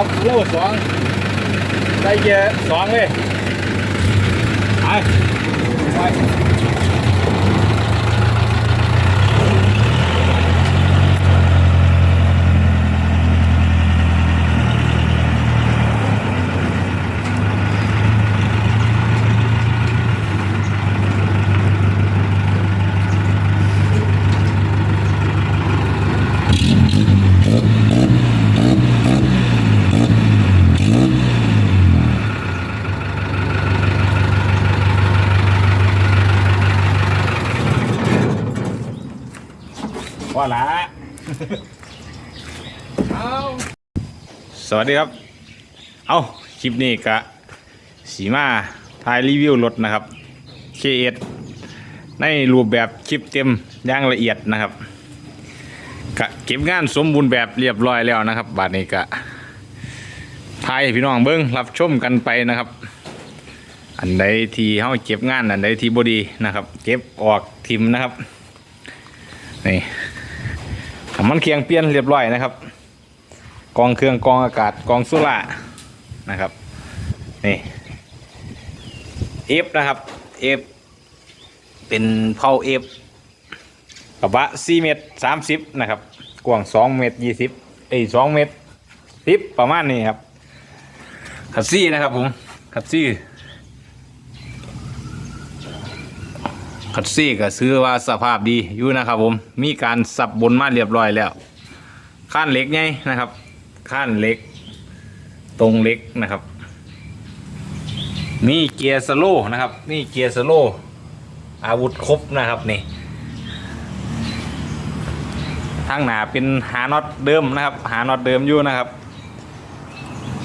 ครับโลดสองได้เยอะสองเลยไปไป ว่ละเอาสวัสดีครับ เอาคลิปนี้กะสีมาถ่ายรีวิวรถนะครับ K1 ในรูปแบบคลิปเต็มอย่างละเอียดนะครับกะเก็บงานสมบูรณ์แบบเรียบร้อยแล้วนะครับ บาดนี้กะถ่ายพี่น้องเบิ้งรับชมกันไปนะครับ อันใดที่เฮาเก็บงานอันใดที่บดีนะครับ เก็บออกทิมนะครับนี่ น้ำมันเคียงเปลี่ยนเรียบร้อยนะครับ กองเครื่องกองอากาศกองสุรานะครับนี่เอฟนะครับเอฟเป็นเผาเอฟกระบะ4เมตร30นะครับ กว้าง2เมตร20เอ้ย2เมตร10ประมาณนี้ครับขัดซี่นะครับผมขัดซี่ ขัดซี่ก็ซื้อว่าสภาพดีอยู่นะครับผมมีการสับบนมาเรียบร้อยแล้วข้านเหล็กไงนะครับข้านเหล็ก ตรงเหล็กนะครับมีเกียร์สโลว์นะครับนี่เกียร์สโลว์อาวุธครบนะครับนี่ทางหนาเป็นหาน็อตเดิมนะครับ หาน็อตเดิมอยู่นะครับ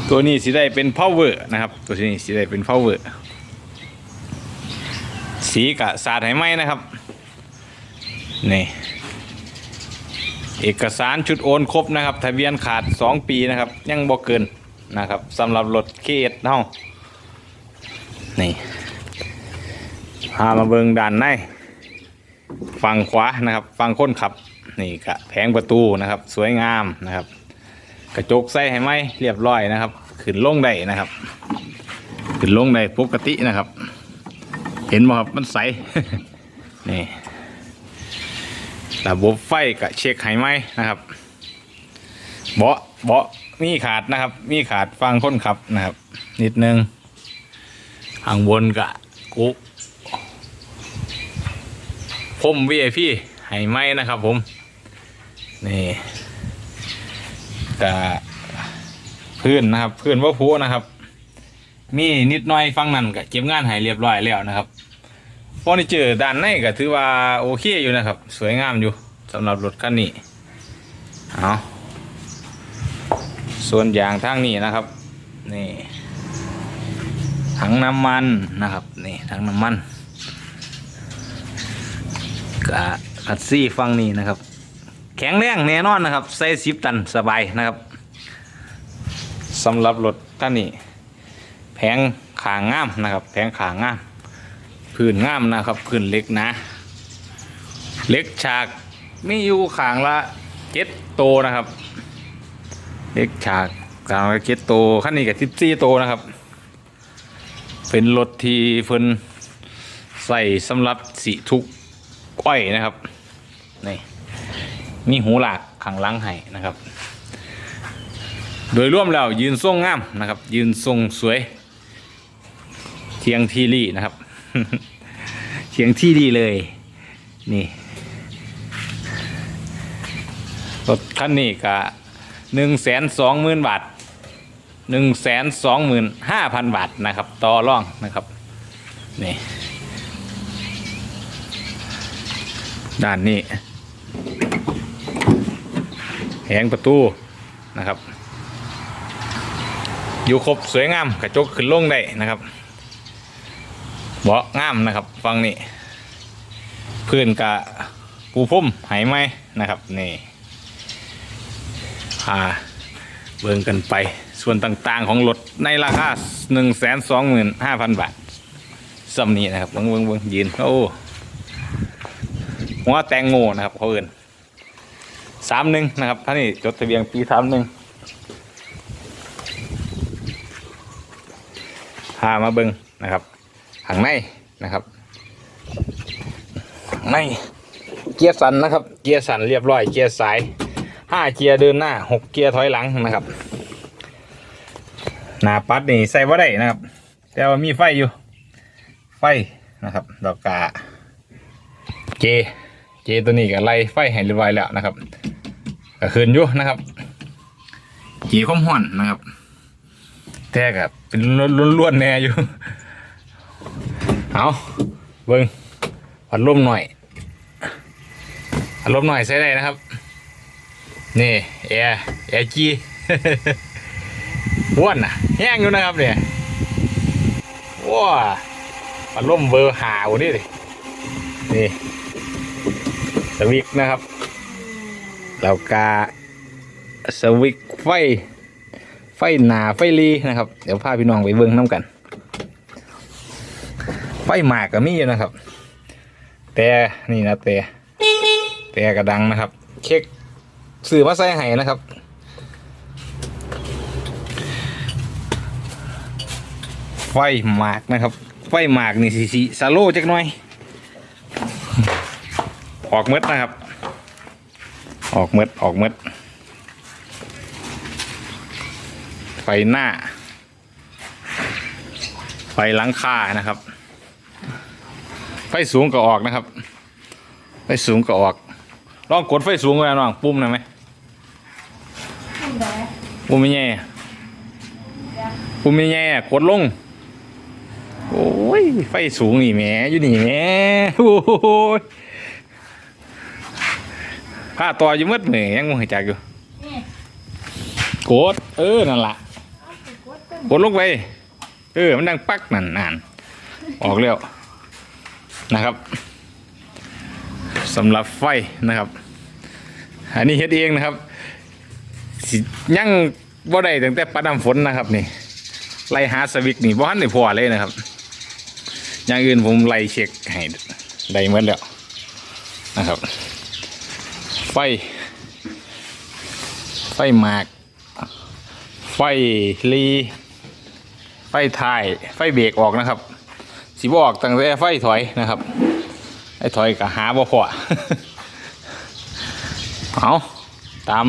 ตัวนี้สิได้เป็น power นะครับ ตัวนี้สิได้เป็น power สีกะสาดให้ไหมนะครับ นี่ เอกสารชุดโอนครบนะครับ ทะเบียนขาด 2 ปีนะครับ ยังบ่เกินนะครับสำหรับรถเคสเฮานี่พามาเบิงด้านในฝั่งขวานะครับฝั่งคนขับ นี่กะแผงประตูนะครับ สวยงามนะครับ กระจกใส่ให้ไหมเรียบร้อยนะครับ ขึ้นลงได้นะครับ ขึ้นลงได้ปกตินะครับ ห็นไหมครับมันใส นี่ระบบไฟกับเช็คให้ไหมนะครับ เบาะเบาะมีขาดนะครับ มีขาดฟังคนขับนะครับ นิดนึงข้างบนกะกุพรม VIP ให้ไหมนะครับผม นี่กะพื้นนะครับ พื้นว่าพูนะครับ มีนิดหน่อยฟังนั่นก็เก็บงานให้เรียบร้อยแล้วนะครับเฟอร์นิเจอร์ด้านในก็ถือว่าโอเคอยู่นะครับ สวยงามอยู่สำหรับรถคันนี้เอาส่วนยางทางนี้นะครับนี่ถังน้ำมันนะครับนี่ถังน้ำมันกะคัดซี่ฟังนี้นะครับ แข็งแรงแน่นอนนะครับใส่สิบตันสบายนะครับสำหรับรถคันนี้ แผงขางงามนะครับ แผงขางงามพื้นงามนะครับพื้นเล็กนะเล็กฉากมีอยู่ขางละเจ็ดโตนะครับเล็กฉากขางละเจ็ดโตขั้นนี้กับสิบสี่โตนะครับ เป็นรถที่เพิ่นใส่สำหรับสีทุกอ้อยนะครับนี่มีหูหลากขังหลังให้นะครับ โดยรวมแล้วยืนทรงงามนะครับ ยืนทรงสวย เทียงที่รี่นะครับเทียงที่ดีเลย นี่รถคันนี้กะหนึ่งแสนสองหมื่นบาทหนึ่งแสนสองหมื่นห้าพันบาทนะครับ ต่อร่องนะครับนี่ด้านนี้แหงประตูนะครับ อยู่ครบสวยงามกระจกขึ้นลงได้นะครับ เบาะงามนะครับฟังนี่พื้นกะปูพุ่มหายไหมนะครับนี่พาเบิ่งกันไปส่วนต่างๆของรถในราคา1 2 5 0 0 0 บาทสำนี้นะครับเบิ่งเบิ่งเบิ่งยืนโอ้หัวแตงโมนะครับเขาเอื่นสามหนึ่งนะครับท่านี่จดทะเบียนปีสามหนึ่งพามาเบิ้งนะครับ ข้างในนะครับในเกียร์สันนะครับ เกียร์สันเรียบร้อย เกียร์สายห้าเกียร์เดินหน้าหกเกียร์ถอยหลังนะครับ หน้าปัดนี่ใส่ว่าได้นะครับ แต่ว่ามีไฟอยู่ ไฟนะครับดอกกาเจ เจตัวนี้ก็ไล่ไฟให้เรียบร้อยแล้วนะครับก็คืนอยู่นะครับเจคมห่อนนะครับ แต่กับเป็นล้วนๆแน่อยู่ เอาเบิ้งพัดลมหน่อยพัดลมหน่อยใช้ได้นะครับ นี่แอร์แอร์จีอ้วนอะแห้งอยู่นะครับเนี่ยว้าพัดลมเบอร์หาวนี่ดินี่สวิกนะครับแล้วกาสวิกไฟ ไฟหนาไฟรีนะครับ เดี๋ยวพาพี่น้องไปเบิ้งน้ำกัน ไฟหมากก็มีอยู่นะครับ แต่นี่นะแต่แต่กระดังนะครับ เช็คสื่อมาใส่ให้นะครับไฟหมากนะครับ ไฟหมากนี่สีสีซาโลจักหน่อย ออกเมดนะครับ ออกเมดออกเมดไฟหน้า ไฟหลังคานะครับ ฟสูงก็ออกนะครับ ไฟสูงก็ออก ลองกดไฟสูงไว้น้องปุ่มหน่อยไหมขึ้นได้ปุ่มไม่แย่ปุ่มไม่แย่กดลง โอ้ย ไฟสูงนี่แหมอยู่นี่แหมโอ้ยผ้าต่ออยู่มืดเหมือยังมองจักอยู่นี่กด เออ นั่นล่ะเอาไปกดตึ้งกดลงไป เออ มันดังปักนั่นนานออกแล้ว นะครับสำหรับไฟนะครับ อันนี้เฮ็ดเองนะครับยังบ่ได้ตั้งแต่ปะน้ำฝนนะครับนี่ไล่หาสวิกนี่บ่ทันได้พอเลยนะครับ อย่างอื่นผมไล่เช็คให้ได้หมดแล้วนะครับ ไฟ ไฟหมาก ไฟรีไฟท้าย ไฟเบรกออกนะครับ สิบอกตั้งแต่ไฟถอยนะครับ ไอ้ถอยก็หาบ่พอเอาตาม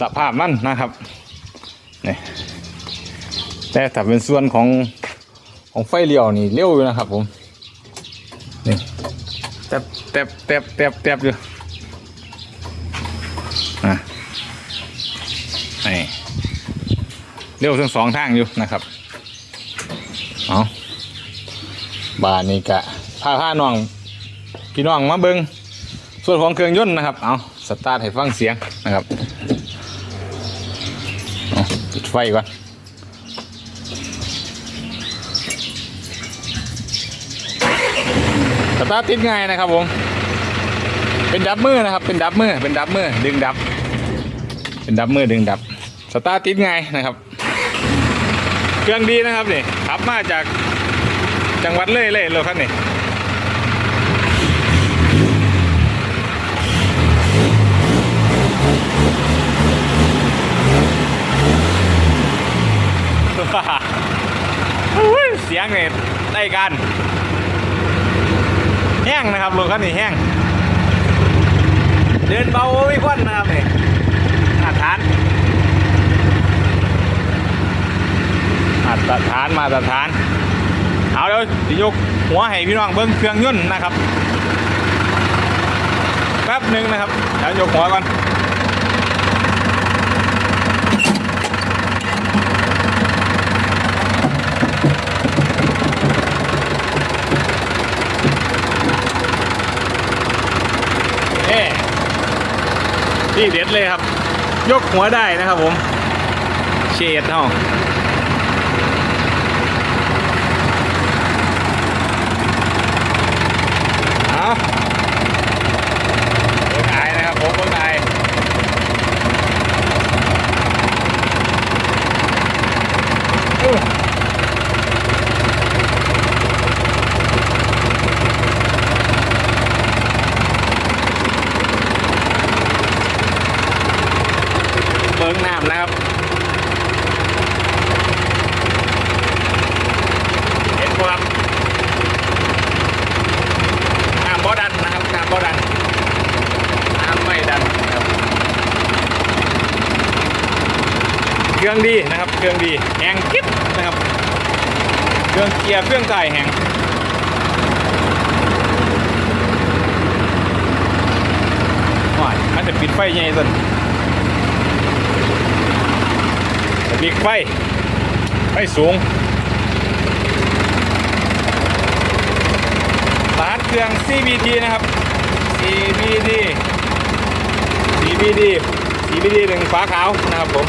สภาพมันนะครับนี่แต่ถ้าเป็นส่วนของของไฟเลี้ยวนี่เร็วอยู่นะครับผมนี่แตบแตบแตบแตบแตบอยู่อะนี่เร็วทั้งสองทางอยู่นะครับเอา บานนี้กะพาพาน้อง พี่น้องมาเบิงส่วนของเครื่องยนต์นะครับ เอาสตาร์ทให้ฟังเสียงนะครับปิดไฟก่อนสตาร์ทติดง่ายนะครับผม เป็นดับมือนะครับ เป็นดับมือ เป็นดับมือ ดึงดับ เป็นดับมือดึงดับ สตาร์ทติดง่ายนะครับ เครื่องดีนะครับนี่ขับมาจาก จังหวัดเลยเลยรถคันนี้เสียงเนี่ยได้กันแห้งนะครับรถคันนี้แห้ง เดินเบาไม่ควันนะครับนี่มาตรฐานมาตรฐานมาตรฐาน เอาเดี๋ยวสิยกหัวให้พี่น้องเบิ้งเครื่องยนต์นะครับแป๊บหนึ่งนะครับเดี๋ยวยกหัวก่อนเอ๊นี่เด็ดเลยครับ ยกหัวได้นะครับผม เชดเท่าเอาเบิ้งไอนะครับผมเบิ้งไออู้เบิ้งน้ำนะครับ เครื่องดีนะครับ เครื่องดีแห้งกิ๊บนะครับ เครื่องเกียร์เครื่องไก่แห้งว้ายมันจะปิดไฟยังไงต้นปิดไฟ ไฟสูงสตาร์ทเครื่อง CVT นะครับ CVT CVT CVT หนึ่งฝาขาวนะครับผม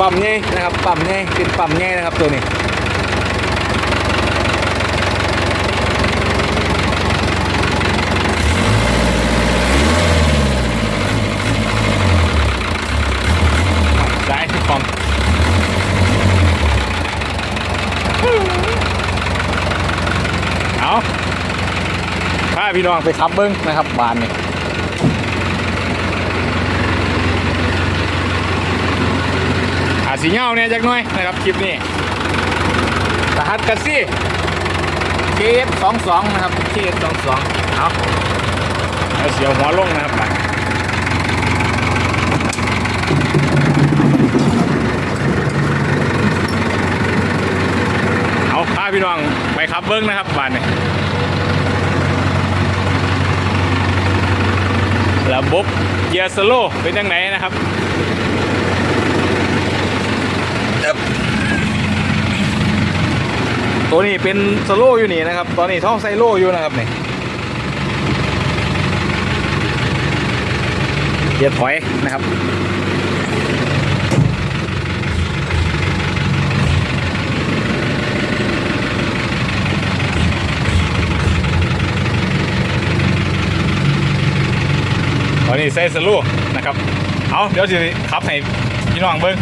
ปั๊มไงนะครับปั๊มไงเป็นปั๊มไงนะครับตัวนี้ได้ทุกความเอาพาพี่น้องไปขับเบิ้งนะครับบานนี่ อาสีเงาเนี่ยจักหน่อยนะครับคลิปนี้สหัสกัสซี่ KF22 นะครับ KF22 เอาเอาเสียวหัวลงนะครับไปเอาพาพี่น้องไปขับเบิ้งนะครับบ้านนี้ระบบเกียร์สโลเป็นยังไงนะครับ ตัวนี้เป็นสโลอยู่นี่นะครับ ตอนนี้ท้องไซโลอยู่นะครับนี่เกียร์ถอยนะครับ ตอนนี้ใส่สลูนะครับ เอาเดี๋ยวจะขับให้พี่น้องเบิ้ง